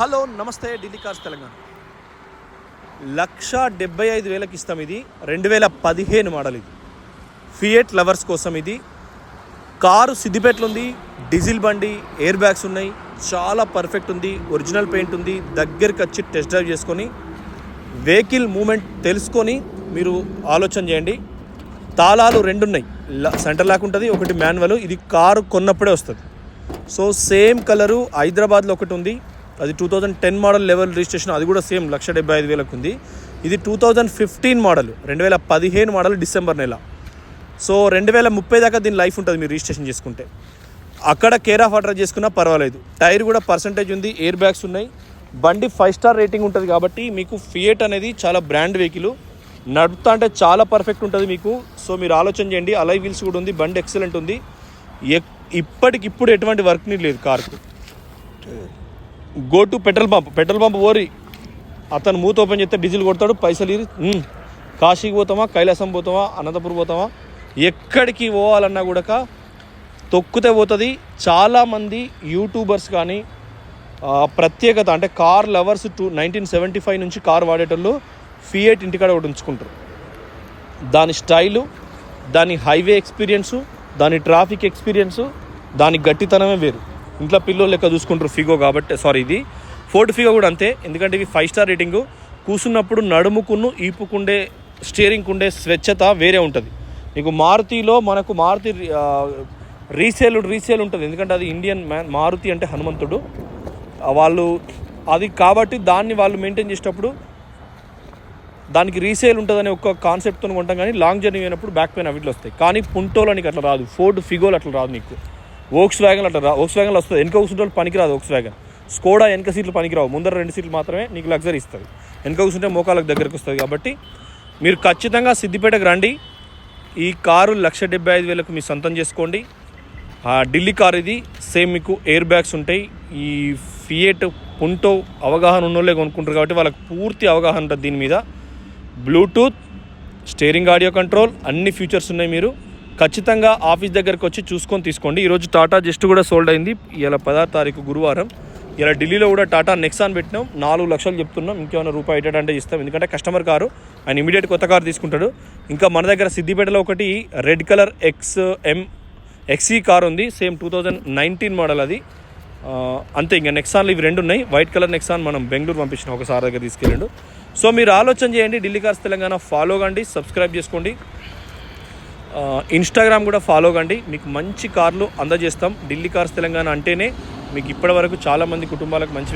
Hello నమస్తే Delhi cars Telangana. లక్ష డెబ్బై ఐదు వేలకు ఇస్తాం ఇది. రెండు వేల పదిహేను మోడల్ ఇది. ఫియట్ లవర్స్ కోసం ఇది. కారు సిద్దిపేటలు ఉంది డీజిల్ బండి ఎయిర్ బ్యాగ్స్ ఉన్నాయి. చాలా పర్ఫెక్ట్ ఉంది ఒరిజినల్ పెయింట్ ఉంది. దగ్గరికి వచ్చి టెస్ట్ డ్రైవ్ చేసుకొని వెహికల్ మూమెంట్ తెలుసుకొని మీరు ఆలోచన చేయండి. తాళాలు రెండు ఉన్నాయి. ల- సెంటర్ లాక్ ఉంటుంది ఒకటి మాన్యువల్. ఇది కారు కొన్నప్పుడే వస్తుంది. సో సేమ్ కలరు హైదరాబాద్లో ఒకటి ఉంది. అది two thousand ten model level registration అది కూడా సేమ్ లక్ష డెబ్బై ఐదు వేలకు ఉంది. ఇది టూ థౌజండ్ ఫిఫ్టీన్ మోడల్ రెండు వేల పదిహేను మోడల్ డిసెంబర్ నెల. సో రెండు వేల ముప్పై దాకా దీని లైఫ్ ఉంటుంది మీరు రిజిస్ట్రేషన్ చేసుకుంటే. అక్కడ కేర్ ఆఫ్ ఆర్డర్ చేసుకున్నా పర్వాలేదు. టైర్ కూడా పర్సంటేజ్ ఉంది ఎయిర్ బ్యాగ్స్ ఉన్నాయి. బండి ఫైవ్ స్టార్ రేటింగ్ ఉంటుంది కాబట్టి మీకు ఫియట్ అనేది చాలా బ్రాండ్ వెహికల్ నడుపుతా అంటే చాలా పర్ఫెక్ట్ ఉంటుంది మీకు. సో మీరు ఆలోచన చేయండి అలై వీల్స్ కూడా ఉంది బండి ఎక్సలెంట్ ఉంది. ఎక్- ఇప్పటికిప్పుడు ఎటువంటి వర్క్ నీడ్ లేదు కార్కు go to petrol pump petrol pump ఓరి. అతను మూత ఓపెన్ చేస్తే డీజిల్ కొడతాడు పైసలు ఇరి. కాశీకి పోతామా కైలాసం పోతామా అనంతపురం పోతామా? ఎక్కడికి పోవాలన్నా కూడా తొక్కుతే పోతుంది. చాలామంది యూట్యూబర్స్ కానీ ప్రత్యేకత అంటే car lovers two nineteen seventy five నుంచి కార్ వాడేటోళ్ళు ఫియేట్ ఇంటికాడ ఒకటి ఉంచుకుంటారు. దాని స్టైలు దాని హైవే ఎక్స్పీరియన్సు దాని ట్రాఫిక్ ఎక్స్పీరియన్సు దాని గట్టితనమే వేరు. ఇంట్లో పిల్లో లెక్క చూసుకుంటారు ఫిగో కాబట్టి సారీ ఇది. ఫోర్డ్ ఫిగో కూడా అంతే ఎందుకంటే ఇవి ఫైవ్ స్టార్ రేటింగు కూర్చున్నప్పుడు నడుముకును ఈపుకుండే స్టీరింగ్ ఉండే స్వచ్ఛత వేరే ఉంటుంది. నీకు మారుతిలో మనకు మారుతి రీసేల్ రీసేల్ ఉంటుంది. ఎందుకంటే అది ఇండియన్ మ్యాన్ మారుతి అంటే హనుమంతుడు. వాళ్ళు అది కాబట్టి దాన్ని వాళ్ళు మెయింటైన్ చేసేటప్పుడు దానికి రీసేల్ ఉంటుందనే ఒక కాన్సెప్ట్తో కొంటాం కానీ లాంగ్ జర్నీ అయినప్పుడు బ్యాక్ పెయిన్ అవిట్లు వస్తాయి. కానీ పుంటోలో నీకు అట్లా రాదు. ఫోర్డ్ ఫిగోలు అట్లా రాదు నీకు. ఓక్స్ వ్యాగన్ అట్లా ఓక్స్ వ్యాగన్లో వస్తుంది. వెనక కూర్చుంటే పనికిరాదు ఓక్స్ వ్యాగన్. స్కోడా వెనక సీట్లు పనికిరావు. ముందర రెండు సీట్లు మాత్రమే నీకు లగ్జరీ ఇస్తుంది. వెనక కూర్చుంటే మోకాలకు దగ్గరకు వస్తుంది కాబట్టి మీరు ఖచ్చితంగా సిద్దిపేటకు రండి. ఈ కారు లక్ష డెబ్బై ఐదు వేలకు మీ సొంతం చేసుకోండి. ఆ ఢిల్లీ కార్ ఇది. సేమ్ మీకు ఎయిర్ బ్యాగ్స్ ఉంటాయి. ఈ ఫియేట్ పుంటో అవగాహన ఉన్నోళ్ళే కొనుక్కుంటారు కాబట్టి వాళ్ళకి పూర్తి అవగాహన ఉంటుంది దీని మీద. బ్లూటూత్ స్టీరింగ్ ఆడియో కంట్రోల్ అన్ని ఫీచర్స్ ఉన్నాయి మీరు. ఖచ్చితంగా ఆఫీస్ దగ్గరకు వచ్చి చూసుకొని తీసుకోండి. ఈరోజు టాటా జస్ట్ కూడా సోల్డ్ అయింది. ఇలా పదహారు తారీఖు గురువారం. ఇలా ఢిల్లీలో కూడా టాటా నెక్సాన్ పెట్టినాం. నాలుగు లక్షలు చెప్తున్నాం. ఇంకేమైనా రూపాయి ఎయిట్ అంటే ఇస్తాం. ఎందుకంటే కస్టమర్ కారు. ఆయన ఇమీడియట్ కొత్త కారు తీసుకుంటాడు. ఇంకా మన దగ్గర సిద్దిపేటలో ఒకటి red colour X M ఎక్సీ car ఉంది. Same two thousand nineteen model అది. అంతే ఇంకా నెక్సాన్లు ఇవి రెండు ఉన్నాయి. వైట్ కలర్ నెక్సాన్ మనం బెంగళూరు పంపించిన. ఒకసారి దగ్గర తీసుకెళ్ళండు. సో మీరు ఆలోచన చేయండి. ఢిల్లీ కార్స్ తెలంగాణ ఫాలో కండి సబ్స్క్రైబ్ చేసుకోండి. ఇన్స్టాగ్రామ్ కూడా ఫాలో కండి. మీకు మంచి కార్లు అందజేస్తాం. ఢిల్లీ కార్స్ తెలంగాణ అంటేనే మీకు ఇప్పటివరకు చాలామంది కుటుంబాలకు మంచి